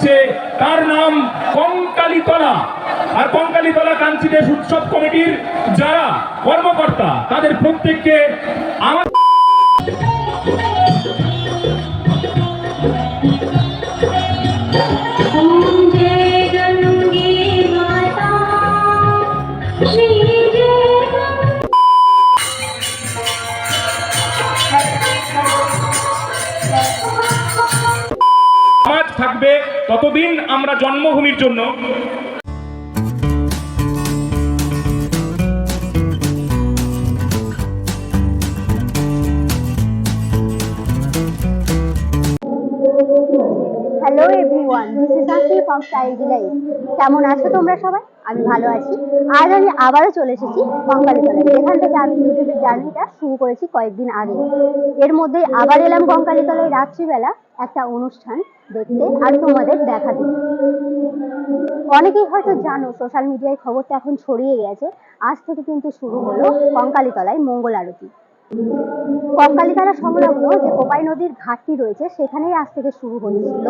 হচ্ছে তার নাম কঙ্কালীতলা। আর কঙ্কালীতলা কাঞ্চিদেশ উৎসব কমিটির যারা কর্মকর্তা তাদের প্রত্যেককে আমার থাকবে ততদিন আমরা জন্মভূমির জন্য। Hello everyone this is Aki from style delight কেমন আছো তোমরা সবাই? আমি ভালো আছি। আজ আমি আবারও চলে এসেছি কঙ্কালীতলায়। যেখান থেকে আমি ইউটিউবের জার্নিটা শুরু করেছি কয়েকদিন আগে। এর মধ্যেই আবার এলাম কঙ্কালীতলায় রাত্রিবেলা একটা অনুষ্ঠান দেখতে আর তোমাদের দেখাতে। অনেকেই হয়তো জানো, সোশ্যাল মিডিয়ায় খবরটা এখন ছড়িয়ে গেছে। আজ থেকে কিন্তু শুরু হলো কঙ্কালীতলায় মঙ্গল আরতি। কঙ্কালীতলা সংলগ্ন যে কোপাই নদীর ঘাটটি রয়েছে, সেখানেই আজ থেকে শুরু হয়েছিল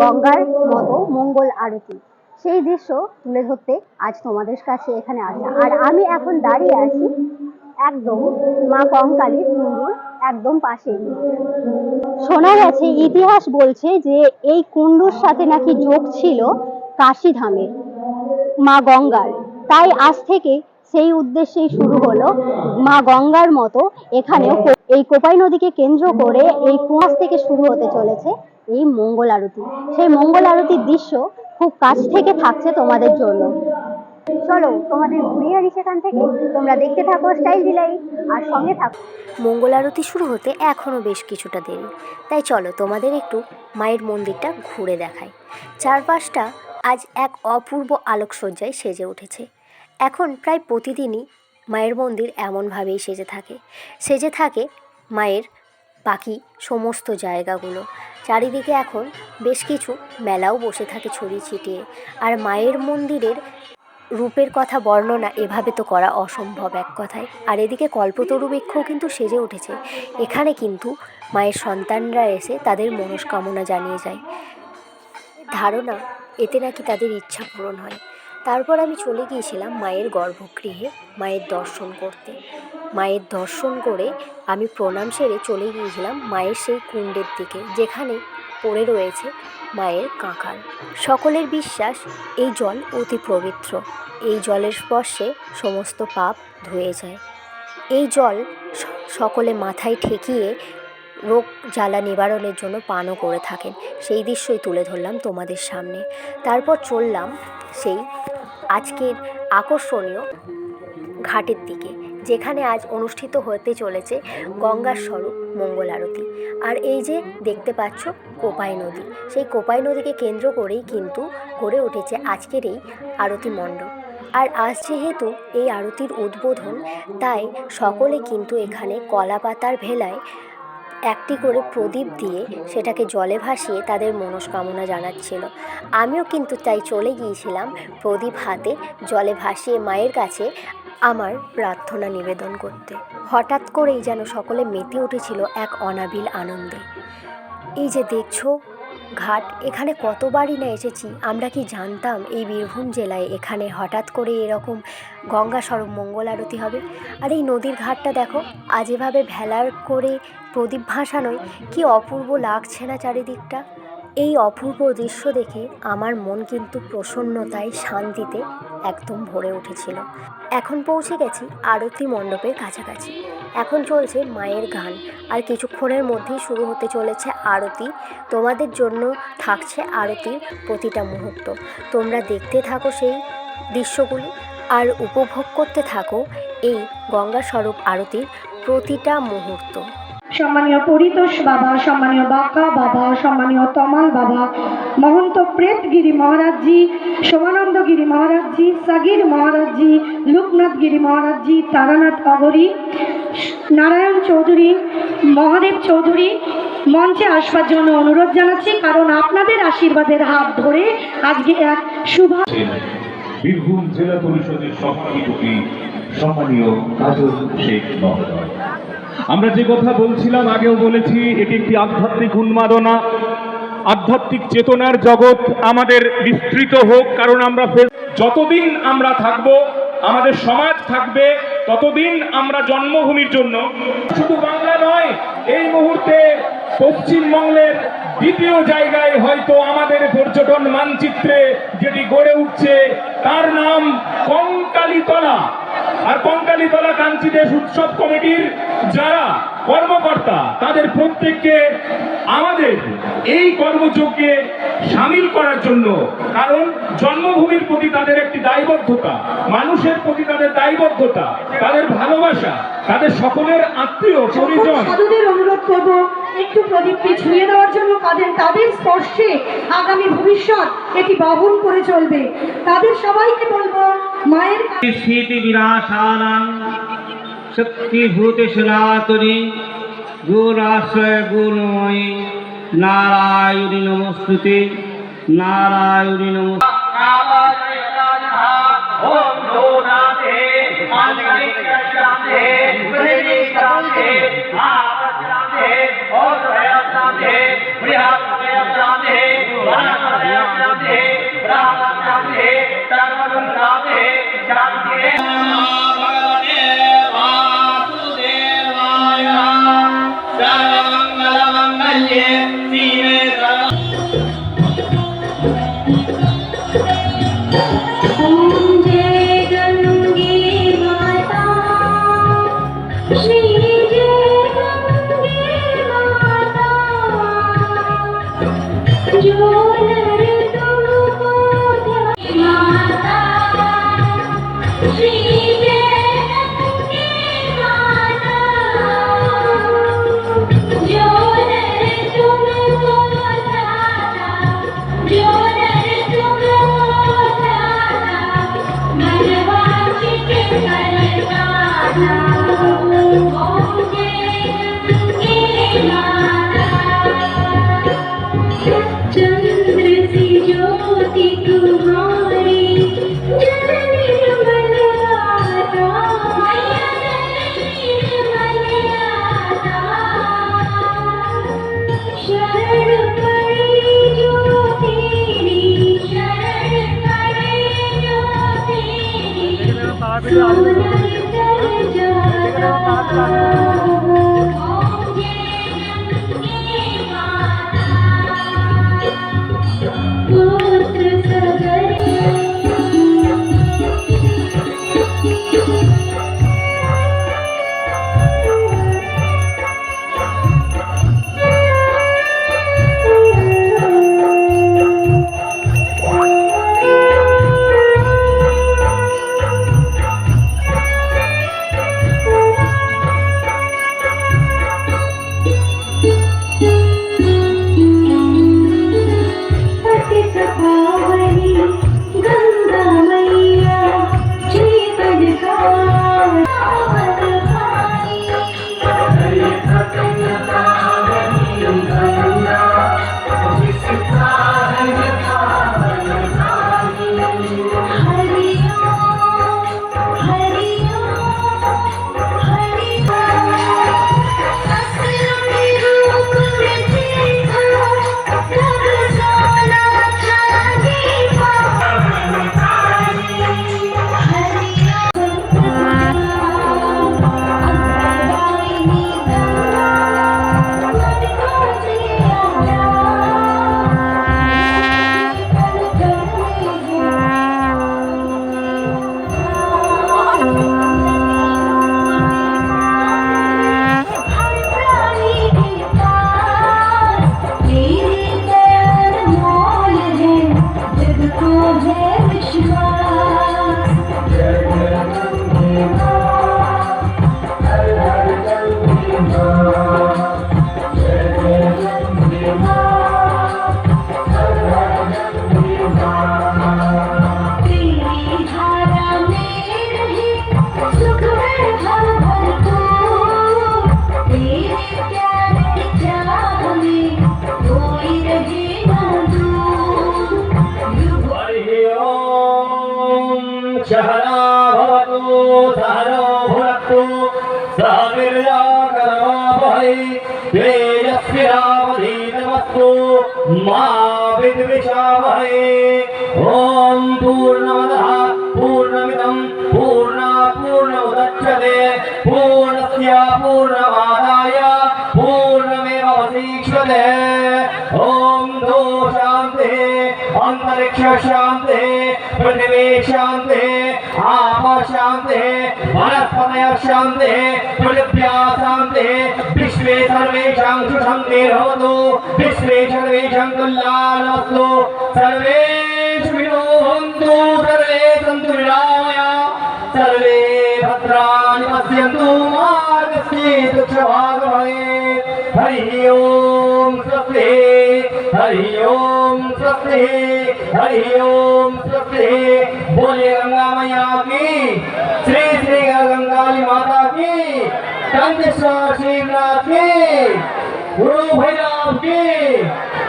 গঙ্গার মতো মঙ্গল আরতি। সেই দৃশ্য তুলে ধরতে আজ তোমাদের কাছে এখানে আসা। আর আমি এখন দাঁড়িয়ে আছি একদম মা কঙ্কালীর কুণ্ডুর একদম পাশে। শোনা গেছে, ইতিহাস বলছে যে এই কুণ্ডুর সাথে নাকি যোগ ছিল কাশীধামের মা গঙ্গার। তাই আজ থেকে সেই উদ্দেশ্যেই শুরু হলো মা গঙ্গার মতো এখানেও এই কোপাই নদীকে কেন্দ্র করে এই কুয়াশ থেকে শুরু হতে চলেছে এই মঙ্গল আরতি। সেই মঙ্গল আরতির দৃশ্য খুব কাছ থেকে থাকছে তোমাদের জন্য। চলো, তোমাদের ঘুরিয়ে আনি সেখান থেকে। তোমরা দেখতে থাকো স্টাইল দিলাই আর সঙ্গে থাকো। মঙ্গল আরতি শুরু হতে এখনও বেশ কিছুটা দেরি। তাই চলো, তোমাদের একটু মায়ের মন্দিরটা ঘুরে দেখাই। চারপাশটা আজ এক অপূর্ব আলোকসজ্জায় সেজে উঠেছে। এখন প্রায় প্রতিদিনই মায়ের মন্দির এমনভাবেই সেজে থাকে। সেজে থাকে মায়ের বাকি সমস্ত জায়গাগুলো। চারিদিকে এখন বেশ কিছু মেলাও বসে থাকে ছড়িয়ে ছিটিয়ে। আর মায়ের মন্দিরের রূপের কথা বর্ণনা এভাবে তো করা অসম্ভব এক কথায়। আর এদিকে কল্পতরু বৃক্ষও কিন্তু সেজে উঠেছে। এখানে কিন্তু মায়ের সন্তানরা এসে তাদের মনস্কামনা জানিয়ে যায়। ধারণা, এতে নাকি তাদের ইচ্ছা পূরণ হয়। তারপর আমি চলে গিয়েছিলাম মায়ের গর্ভগৃহে মায়ের দর্শন করতে। মায়ের দর্শন করে আমি প্রণাম সেরে চলে গিয়েছিলাম মায়ের সেই কুণ্ডের দিকে, যেখানে পড়ে রয়েছে মায়ের কাঁকাল। সকলের বিশ্বাস, এই জল অতি পবিত্র। এই জলের স্পর্শে সমস্ত পাপ ধুয়ে যায়। এই জল সকলে মাথায় ঠেকিয়ে রোগ জ্বালা নিবারণের জন্য পানও করে থাকেন। সেই দৃশ্যই তুলে ধরলাম তোমাদের সামনে। তারপর চললাম সেই আজকের আকর্ষণীয় ঘাটের দিকে, যেখানে আজ অনুষ্ঠিত হতে চলেছে গঙ্গার স্বরূপ মঙ্গল আরতি। আর এই যে দেখতে পাচ্ছ কোপাই নদী, সেই কোপাই নদীকে কেন্দ্র করেই কিন্তু গড়ে উঠেছে আজকের এই আরতি মণ্ডপ। আর আজ যেহেতু এই আরতির উদ্বোধন, তাই সকলে কিন্তু এখানে কলা পাতার ভেলায় একটি করে প্রদীপ দিয়ে সেটাকে জলে ভাসিয়ে তাদের মনস্কামনা জানাচ্ছিল। আমিও কিন্তু তাই চলে গিয়েছিলাম প্রদীপ হাতে জলে ভাসিয়ে মায়ের কাছে আমার প্রার্থনা নিবেদন করতে। হঠাৎ করেই যেন সকলে মেতে উঠেছিল এক অনাবিল আনন্দে। এই যে দেখছ ঘাট, এখানে কতবারই না এসেছি, আমরা কি জানতাম এই বীরভূম জেলায় এখানে হঠাৎ করে এরকম গঙ্গা সরব মঙ্গল আরতি হবে? আর এই নদীর ঘাটটা দেখো, আজ এভাবে ভেলার করে প্রদীপ ভাসানোয় কি অপূর্ব লাগছে না চারিদিকটা। এই অপূর্ব দৃশ্য দেখে আমার মন কিন্তু প্রসন্নতায় শান্তিতে একদম ভরে উঠেছিল। এখন পৌঁছে গেছি আরতি মণ্ডপের কাছাকাছি। এখন চলছে মায়ের গান। আর কিছুক্ষণের মধ্যেই শুরু হতে চলেছে আরতি। তোমাদের জন্য থাকছে আরতির প্রতিটা মুহূর্ত। তোমরা দেখতে থাকো সেই দৃশ্যগুলি আর উপভোগ করতে থাকো এই গঙ্গা স্বরূপ আরতির প্রতিটা মুহূর্ত। সম্মানীয় পরিতোষ বাবা, সম্মানীয় বাঁকা বাবা, সম্মানীয় তমাল বাবা, মহন্ত প্রেতগিরি মহারাজজি সোমানন্দগিরি মহারাজজি, সাগির মহারাজজি লোকনাথগিরি মহারাজজি, তারানাথ অগরী, নারায়ণ চৌধুরী, মহাদেব চৌধুরী, মঞ্চে আসবার জন্য অনুরোধ জানাচ্ছি, কারণ আপনাদের আশীর্বাদের হাত ধরে আজকে এক শুভ বীরভূম জেলা পরিষদের সভাধিপতি সম্মানীয় কাজল শেখ মহোদয়, আমরা যে কথা বলছিলাম, আগেও বলেছি, এটি একটি আধ্যাত্মিক উন্মাদনা, আধ্যাত্মিক চেতনার জগৎ আমাদের বিস্তৃত হোক, কারণ আমরা যতদিন আমরা থাকব, আমাদের সমাজ থাকবে, ততদিন আমরা জন্মভূমির জন্য। শুধু বাংলা নয়, এই মুহূর্তে পশ্চিমবঙ্গের দ্বিতীয় জায়গায় হয়তো আমাদের পর্যটন মানচিত্রে যেটি গড়ে উঠছে, তার নাম কঙ্কালীতলা। আর কঙ্কালীতলা কাঞ্চি দেশ উৎসব কমিটির যারা কর্মকর্তা, তাদের প্রত্যেককে আমাদের এই কর্মযজ্ঞে সামিল করার জন্য, কারণ জন্মভূমির প্রতি তাদের একটি দায়বদ্ধতা, মানুষের প্রতি তাদের দায়বদ্ধতা, তাদের ভালোবাসা, তাদের সকলের আত্মীয়, পরিজন। অনুরোধ করব, একটু প্রদীপটি ছুঁয়ে দেওয়ার তাদের তাদের স্পর্শে আগামী ভবিষ্যৎ এটি বহন করে চলবে। তাদের সবাইকে বলব মায়ের স্মৃতি বিনাশানাং শক্তিভূতে সনাতনী গুণাশ্রয় গুণময়ী। নারায়ণী নমস্তুতে নারায়ণী নমস্তে Yeah. सहना भवतु, सहनो भुनक्तु सह वीर्याकरमावहै तेजस्विनावधीतमस्तु मा ॐ पूर्णमदः पूर्णा पूर्णमुदच्यते पूर्णस्य पूर्णमादाय पूर्णमेवावशिष्यते ॐ दो शान्तिः। अंतरिक्ष शांत है पृथ्वी शांत है आमा शांत है वनस्पतय शांत है पृथ्व्या शांत है विश्वे सर्वेषां सुखं निर्भवतु, विश्वे सर्वेषां कल्याणमस्तु। सर्वेषु विनोहन्तु सर्वे सन्तु विरामया सर्वे भद्राणि पश्यन्तु ओम् हरिः ओम स्वस्ति हरिः ओम स्वस्ति। बोले गंगा मैया की, श्री श्री गंगाली माता की कंदेश्वर शिवनाथ की, गुरु भैरव की,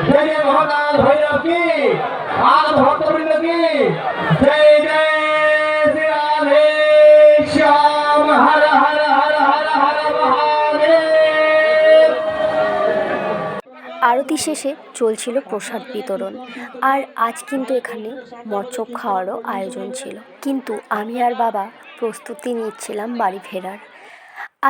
जय महाकाल भैरव की आनंद भक्तवृंद की, जय जय আরতি শেষে চলছিল প্রসাদ বিতরণ। আর আজ কিন্তু এখানে মৎস্য খাওয়ারও আয়োজন ছিল। কিন্তু আমি আর বাবা প্রস্তুতি নিচ্ছিলাম বাড়ি ফেরার।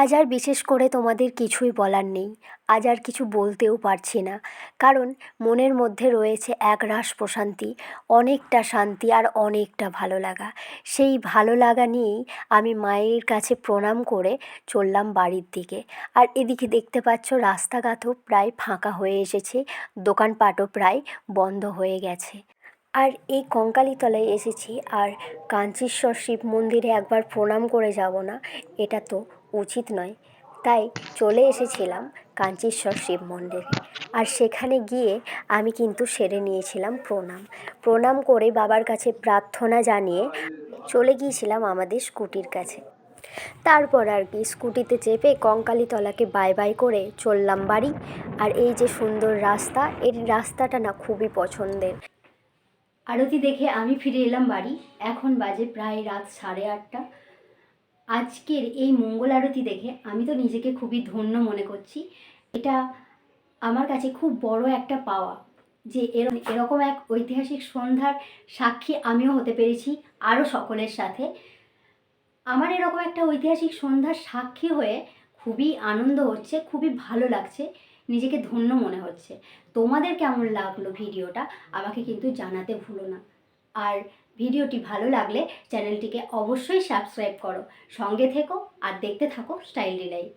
আজ আর বিশেষ করে তোমাদের কিছুই বলার নেই। আজ আর কিছু বলতেও পারছি না। কারণ মনের মধ্যে রয়েছে এক রাস প্রশান্তি, অনেকটা শান্তি আর অনেকটা ভালো লাগা। সেই ভালো লাগা নিয়েই আমি মায়ের কাছে প্রণাম করে চললাম বাড়ির দিকে। আর এদিকে দেখতে পাচ্ছ রাস্তাঘাটও প্রায় ফাঁকা হয়ে এসেছে, দোকানপাটও প্রায় বন্ধ হয়ে গেছে। আর এই কঙ্কালীতলায় এসেছি আর কাঞ্চীশ্বর শিব মন্দিরে একবার প্রণাম করে যাব না, এটা তো উচিত নয়। তাই চলে এসেছিলাম কাঞ্চীশ্বর শিব মন্দিরে। আর সেখানে গিয়ে আমি কিন্তু সেরে নিয়েছিলাম প্রণাম। প্রণাম করে বাবার কাছে প্রার্থনা জানিয়ে চলে গিয়েছিলাম আমাদের স্কুটির কাছে। তারপর আর কি, স্কুটিতে চেপে কঙ্কালীতলাকে বাই বাই করে চললাম বাড়ি। আর এই যে সুন্দর রাস্তা, এর রাস্তাটা না খুবই পছন্দের। আরতি দেখে আমি ফিরে এলাম বাড়ি। এখন বাজে প্রায় রাত সাড়ে আটটা। আজকের এই মঙ্গল আরতি দেখে আমি তো নিজেকে খুবই ধন্য মনে করছি। এটা আমার কাছে খুব বড় একটা পাওয়া যে এরকম এক ঐতিহাসিক সন্ধ্যার সাক্ষী আমিও হতে পেরেছি আরও সকলের সাথে। আমার এরকম একটা ঐতিহাসিক সন্ধ্যার সাক্ষী হয়ে খুবই আনন্দ হচ্ছে, খুবই ভালো লাগছে, নিজেকে ধন্য মনে হচ্ছে। তোমাদের কেমন লাগল ভিডিওটা? আমাকে কিন্তু জানাতে ভুলো না। আর ভিডিওটি ভালো লাগলে চ্যানেলটিকে অবশ্যই সাবস্ক্রাইব করো। সঙ্গে থেকো আর দেখতে থাকো স্টাইল ডিলাইট।